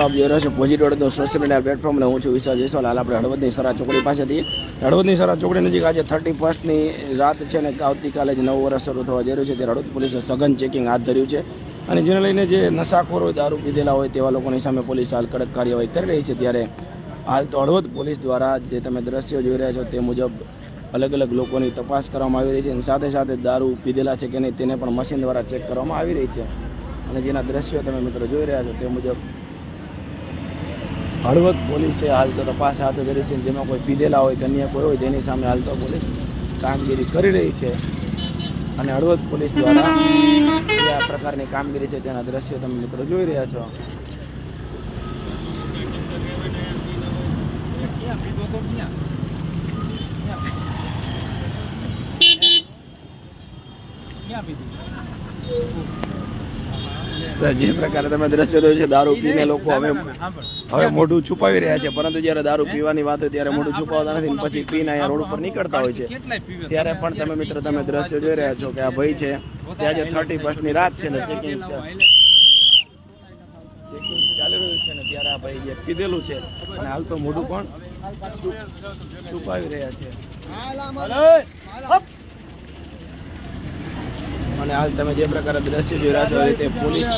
આપ જોઈ રહ્યા છો પોઝિટિવ હળવદનો સોશિયલ મીડિયા પ્લેટફોર્મને. હું છું વિશાલ જયસ્વાલ હાલ આપણે હળવદની સરા ચોકડી પાસેથી. હળવદની સરા ચોકડી નજીક આજે થર્ટી ફર્સ્ટની રાત છે ને આવતીકાલે જ નવું વર્ષ શરૂ થવા જઈ રહ્યું છે. ત્યારે હળવદ પોલીસે સઘન ચેકિંગ હાથ ધર્યું છે અને જેને લઈને જે નશાખોર હોય દારૂ પીધેલા હોય તેવા લોકોની સામે પોલીસ હાલ કડક કાર્યવાહી કરી રહી છે. ત્યારે હાલ તો હળવદ પોલીસ દ્વારા જે તમે દ્રશ્યો જોઈ રહ્યા છો તે મુજબ અલગ અલગ લોકોની તપાસ કરવામાં આવી રહી છે અને સાથે સાથે દારૂ પીધેલા છે કે નહીં તેને પણ મશીન દ્વારા ચેક કરવામાં આવી રહી છે. અને જેના દ્રશ્યો તમે મિત્રો જોઈ રહ્યા છો તે મુજબ હળવદ પોલીસે હાલ તો તપાસ હાથ ધરી છે. જેમાં કોઈ પીધેલા હોય કે અન્ય કોઈ હોય તેની સામે હાલ તો પોલીસ કામગીરી કરી રહી છે. અને હળવદ પોલીસ દ્વારા જે આ પ્રકારની કામગીરી છે તેના દ્રશ્યો તમે મિત્રો જોઈ રહ્યા છો? તો જે પ્રકારે તમે દ્રશ્ય જોયું છે દારૂ પીને લોકો હવે હવે મોઢું છુપાવી રહ્યા છે પરંતુ જ્યારે દારૂ પીવાની વાત હોય ત્યારે મોઢું છુપાવતા નથી પછી પીને અહીંયા રોડ ઉપર નીકળતા હોય છે. ત્યારે પણ તમે મિત્ર તમે દ્રશ્ય જોઈ રહ્યા છો કે આ ભાઈ છે ત્યાં જે થર્ટી ફર્સ્ટની રાત છે ને ચેકિંગ ચેકિંગ ચાલી રહ્યું છે ને ત્યારે આ ભાઈ જે પીધેલું છે અને હાલ તો મોઢું પણ છુપાવી રહ્યા છે. અને હાલ તમે જે પ્રકારે દ્રશ્ય જોઈ રહ્યા છો રીતે પોલીસ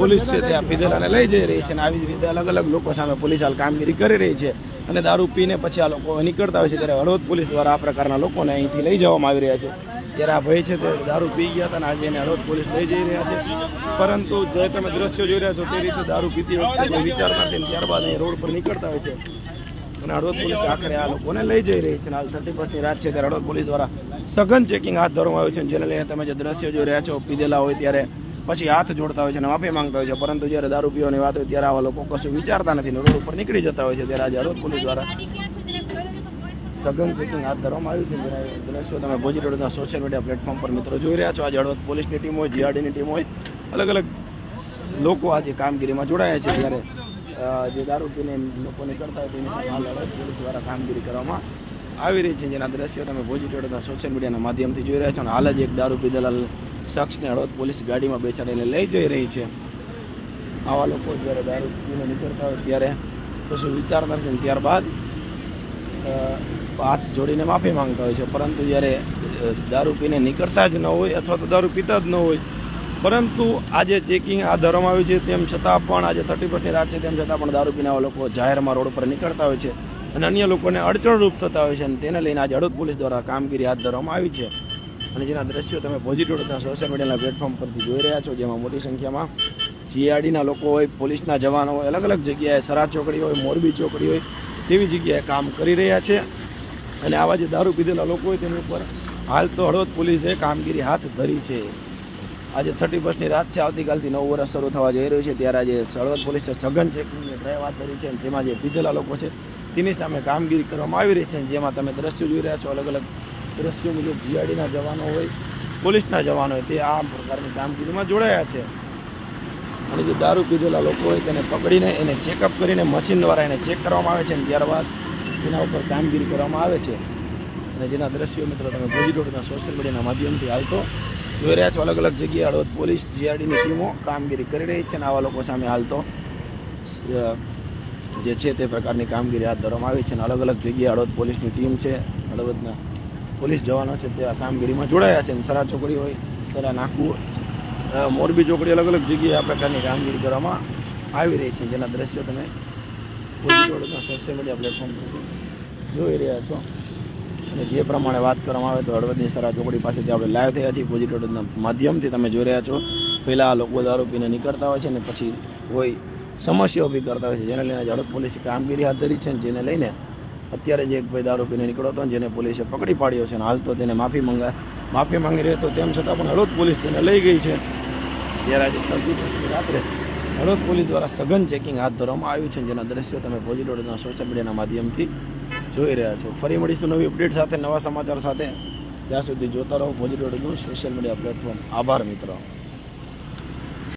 પોલીસ છે તે આ પીધેલાને લઈ જઈ રહી છે અને આવી જ રીતે અલગ અલગ લોકો સામે પોલીસ હાલ કામગીરી કરી રહી છે અને દારૂ પીને પછી આ લોકો નીકળતા હોય છે ત્યારે હળવદ પોલીસ દ્વારા આ પ્રકારના લોકોને અહીંથી લઈ જવામાં આવી રહ્યા છે. ત્યારે આ ભાઈ છે તે દારૂ પી ગયા હતા અને આજે એને હળવદ પોલીસ લઈ જઈ રહ્યા છે. પરંતુ જે તમે દ્રશ્યો જોઈ રહ્યા છો તે રીતે દારૂ પીતી વખતે કોઈ વિચાર નથી ત્યારબાદ અહીં રોડ પર નીકળતા હોય છે. અને હળવદ પોલીસ આખરે આ લોકોને લઈ જઈ રહી છે અને હાલ થર્ટી ફર્સ્ટની રાત છે ત્યારે હળવદ પોલીસ દ્વારા સઘન ચેકિંગ હાથ ધરવામાં આવ્યું છે જેને લઈને તમે જે દ્રશ્યો જોઈ રહ્યા છો, પીધેલા હોય ત્યારે પછી હાથ જોડતા હોય છે અને માફી માંગતા હોય છે. પરંતુ જ્યારે દારૂ પીવાની વાત હોય ત્યારે આવા લોકો કશું વિચારતા નથી રોડ ઉપર નીકળી જતા હોય છે. ત્યારે આજે હળવદ પોલીસ દ્વારા સઘન ચેકિંગ હાથ ધરવામાં આવ્યું છે. જેના દ્રશ્યો તમે ભોજી રોડના સોશિયલ મીડિયા પ્લેટફોર્મ પર મિત્રો જોઈ રહ્યા છો. આજે હળવદ પોલીસની ટીમ હોય જીઆરડીની ટીમ હોય, અલગ અલગ લોકો આજે કામગીરીમાં જોડાયા છે. ત્યારે જે દારૂ પીને લોકો નીકળતા હોય તેની સામે દ્વારા કામગીરી કરવામાં આવી રહી છે જેના દ્રશ્યો તમે ભોજી રોડના સોશિયલ મીડિયાના માધ્યમથી જોઈ રહ્યા છો અને હાલ જ એક દારૂ પીધેલા શખ્સને હળવદ પોલીસ ગાડીમાં બેસાડીને લઈ જઈ રહી છે. આવા લોકો જ્યારે દારૂ પીને નીકળતા હોય ત્યારે કશું વિચારતા નથી. ત્યારબાદ હાથ જોડીને માફી માંગતા હોય છે. પરંતુ જ્યારે દારૂ પીને નીકળતા જ ન હોય અથવા તો દારૂ પીતા જ ન હોય, પરંતુ આજે ચેકિંગ આ ધરવામાં આવ્યું છે તેમ છતાં પણ આજે થર્ટી ફર્સ્ટની રાત છે, તેમ છતાં પણ દારૂ પીને આવા લોકો જાહેરમાં રોડ પર નીકળતા હોય છે. અને અન્ય લોકોને અડચણરૂપ થતા હોય છે અને તેને લઈને આજે હળવદ પોલીસ દ્વારા કામગીરી હાથ ધરવામાં આવી છે. અને જેના દ્રશ્યો તમે પોઝિટિવ સોશિયલ મીડિયાના પ્લેટફોર્મ પરથી જોઈ રહ્યા છો, જેમાં મોટી સંખ્યામાં જીઆરડીના લોકો હોય, પોલીસના જવાનો હોય અલગ અલગ જગ્યાએ સરા ચોકડી હોય, મોરબી ચોકડી હોય, તેવી જગ્યાએ કામ કરી રહ્યા છે. અને આવા જે દારૂ પીધેલા લોકો હોય, તેની ઉપર હાલ તો હળવદ પોલીસે કામગીરી હાથ ધરી છે. આજે થર્ટી ફર્સ્ટની રાત છે. આવતીકાલથી નવું વર્ષ શરૂ થવા જઈ રહ્યું છે. ત્યારે આજે સળવદ પોલીસે સઘન ચેકિંગની ડ્રાઈવ ધરી છે જેમાં જે પીધેલા લોકો છે, તેની સામે કામગીરી કરવામાં આવી રહી છે જેમાં તમે દ્રશ્યો જોઈ રહ્યા છો, અલગ અલગ દ્રશ્યો મુજબ જીઆરડીના જવાનો હોય, પોલીસના જવાનો હોય, તે આ પ્રકારની કામગીરીમાં જોડાયા છે. અને જે દારૂ પીધેલા લોકો હોય, તેને પકડીને એને ચેકઅપ કરીને મશીન દ્વારા એને ચેક કરવામાં આવે છે અને ત્યારબાદ તેના ઉપર કામગીરી કરવામાં આવે છે. અને જેના દ્રશ્યો મિત્રો તમે ભોજી સોશિયલ મીડિયાના માધ્યમથી હાલ તો જોઈ રહ્યા છો અલગ અલગ જગ્યાએ હળવદ પોલીસ જીઆરડીની ટીમો કામગીરી કરી રહી છે અને આવા લોકો સામે હાલ તો જે છે તે પ્રકારની કામગીરી હાથ ધરવામાં આવી છે અને અલગ અલગ જગ્યાએ હળવદ પોલીસની ટીમ છે હળવદના પોલીસ જવાનો છે તે આ કામગીરીમાં જોડાયા છે સરા ચોકડી હોય, સરા નાકુ હોય મોરબી ચોકડી અલગ અલગ જગ્યાએ આ પ્રકારની કામગીરી કરવામાં આવી રહી છે જેના દ્રશ્યો તમે સોશિયલ મીડિયા પ્લેટફોર્મ જોઈ રહ્યા છો. જે પ્રમાણે વાત કરવામાં આવે તો હળવદની સરા ચોકડી પાસેથી આપણે લાઈવ થયા છીએ. પોઝિટિવ રોડના માધ્યમથી તમે જોઈ રહ્યા છો. પહેલાં લોકો દારૂ પીને નીકળતા હોય છે ને પછી કોઈ સમસ્યા ઊભી કરતા હોય છે. જેને લઈને હળવદ પોલીસે કામગીરી હાથ ધરી છે જેને લઈને અત્યારે જે એક ભાઈ દારૂ પીને નીકળ્યો જેને પોલીસે પકડી પાડ્યો છે અને હાલ તો તેને માફી મંગા, માફી માંગી રહ્યો હતો. તેમ છતાં પણ હળવદ પોલીસ તેને લઈ ગઈ છે. ત્યારે આજે રાત્રે હળવદ પોલીસ દ્વારા સઘન ચેકિંગ હાથ ધરવામાં આવ્યું છે જેના દ્રશ્યો તમે પોઝિટિવ રોડના સોશિયલ મીડિયાના માધ્યમથી જોઈ રહ્યા છો. ફરી મળીશું નવી અપડેટ સાથે, નવા સમાચાર સાથે. ત્યાં સુધી જોતા રહો પોઝિટિવ સોશિયલ મીડિયા પ્લેટફોર્મ આભાર, મિત્રો.